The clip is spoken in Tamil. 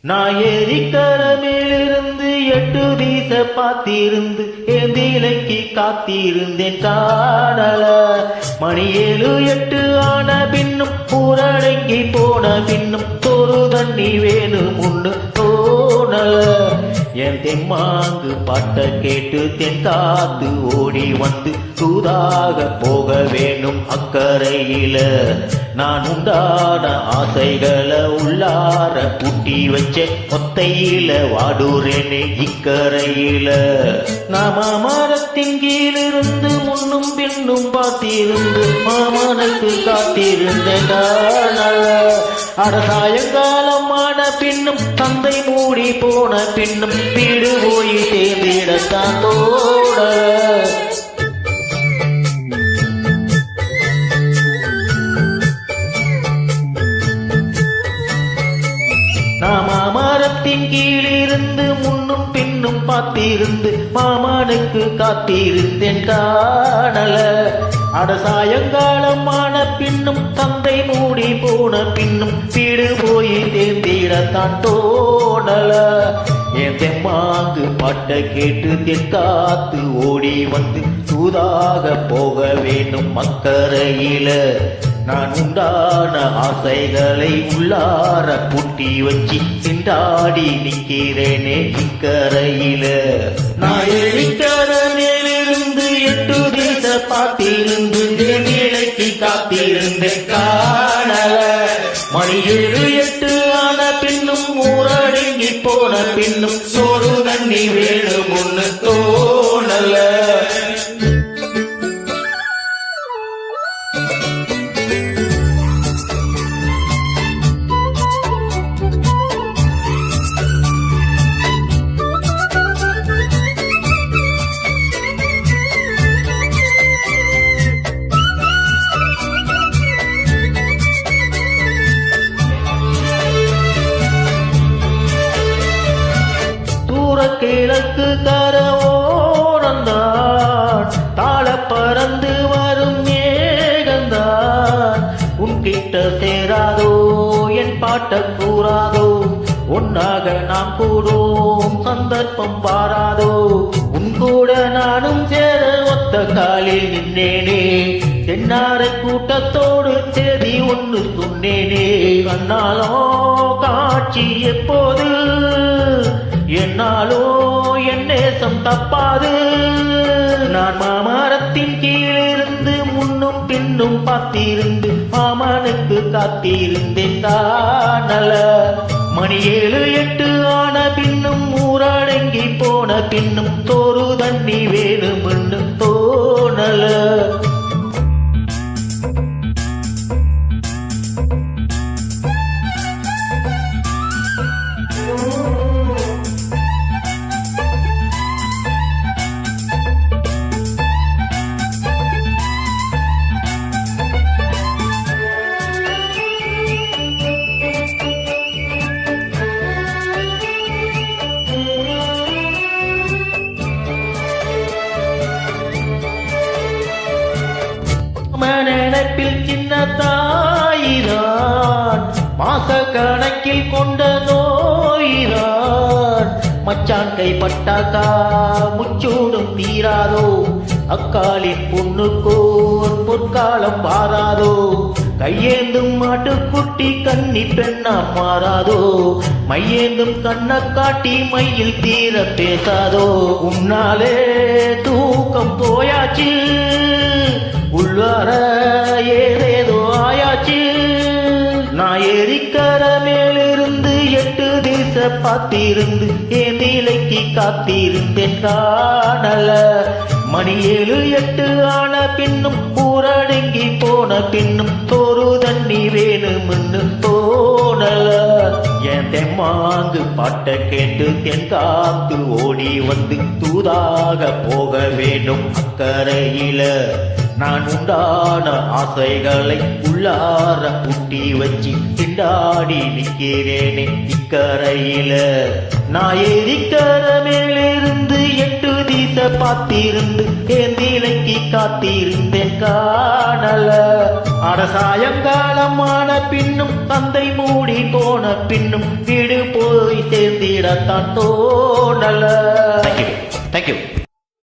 நான் ஏரிக்கரமேலிருந்து எட்டு வீச பார்த்திருந்து என் ஏந்திலைக்கு காத்திருந்தேன் காணல. மணி ஏழு எட்டு ஆன பின்னும் ஊரடங்கி போன பின்னும் ஒரு தண்ணி வேணும் ஒண்ணு தோணல. என் தெம்மாங்கு பாட்ட கேட்டு தென் காத்து ஓடி வந்து தூதாக போக வேணும் அக்கறையில. நான் உண்டான ஆசைகளை உள்ளார பூட்டி வச்ச ஒத்தையில வாடுறேனே இக்கரையில. நாம மரத்தின் கீழிருந்து முன்னும் பின்னும் பார்த்திருந்து மாமனுக்கு காத்திருந்தேன் அட சாயங்காலமான பின்னும் தந்தை மூடி போன பின்னும் வீடு போய் தேர்ந்திடத்தான் தோட. நாம கீழிருந்து முன்னும் பின்னும் பார்த்திருந்து மாமானுக்கு காத்திருந்தேன் காணல. அட சாயங்காலம் ஆன பின்னும் தந்தை மூடி போன பின்னும் வீடு போய் தேர்ந்திடத்தான் தோணல. என் தெம்மாங்கு பாட்ட கேட்டு தெற்காத்து ஓடி வந்து தூதாக போக வேண்டும் மக்கரையில நான் உண்டான ஆசைகளை உள்ளார பூட்டி வச்சு சிண்டாடி நிற்கிறேனே இக்கரையில நான் எழிக்கர மேலிருந்து எட்டு தீச பார்த்திருந்து நிலைக்கு காத்திருந்த காணல. மணி ஏழு எட்டு ஆன பின்னும் ஊரடங்கி போன பின்னும் சோறு தண்ணி வேணும் ஒண்ணு கிழக்கு கரவோரந்தான் தாழ பறந்து வரும் மேகந்தான் உன்கிட்ட சேராதோ என் பாட்ட கூறாதோ ஒன்னாக நாம் கூடுவோம் சந்தர்ப்பம் பாராதோ உன் கூட நானும் சேர ஒத்த காலில் நின்றேனே தென்னார கூட்டத்தோடு செய்தி ஒன்று சொன்னேனே. வந்தாலோ காட்சி எப்போது? என்னாலோ என் நேசம் தப்பாது. நான் மாமரத்தின் கீழிருந்து முன்னும் பின்னும் பார்த்திருந்து மாமனுக்கு காத்திருந்தேன் தானல. மணி ஏழு எட்டு ஆன பின்னும் ஊரடங்கி போன பின்னும் தோறு தண்ணி வேணும்னு தோணல. மனப்பில் சின்ன தாயிரான். மாச கணக்கில் கொண்ட நோயிரான். மச்சான் கைப்பட்டாக்கா முச்சூடும் தீராதோ. அக்காலின் பொண்ணுக்கோ பொற்காலம் பாராதோ கையேந்தும் மாட்டுக்குட்டி கன்னி பெண்ணா மாறாதோ. மையேந்தும் கண்ண காட்டி மையில் தீர பேசாதோ. உன்னாலே தூக்கம் போயாச்சு. பார்த்திருந்து என் நிலைக்கு காத்திருந்தேன் காணல. மணி ஏழு எட்டு ஆன பின்னும் ஊரடங்கி போன பின்னும் தோறு தண்ணி வேணும்னு தெம்மாங்கு பாட்ட கேட்டு தென் காத்து ஓடி வந்து தூதாக போக வேண்டும் அக்கறையில. நான் உண்டான ஆசைகளை உள்ளார பூட்டி வச்சு திண்டாடி நிற்கிறேனே இக்கரையில. நான் ஏரிக்கர மேலிருந்து எட்டு தீச பார்த்திருந்து என் நிலைக்கு காத்திருந்தேன் காணல. அடசாயங்காலம் ஆன பின்னும் தந்தை மூடி போன பின்னும் வீடு போய் சேர்ந்திடத்தான் தோணல தேங்க்யூ தேங்க்யூ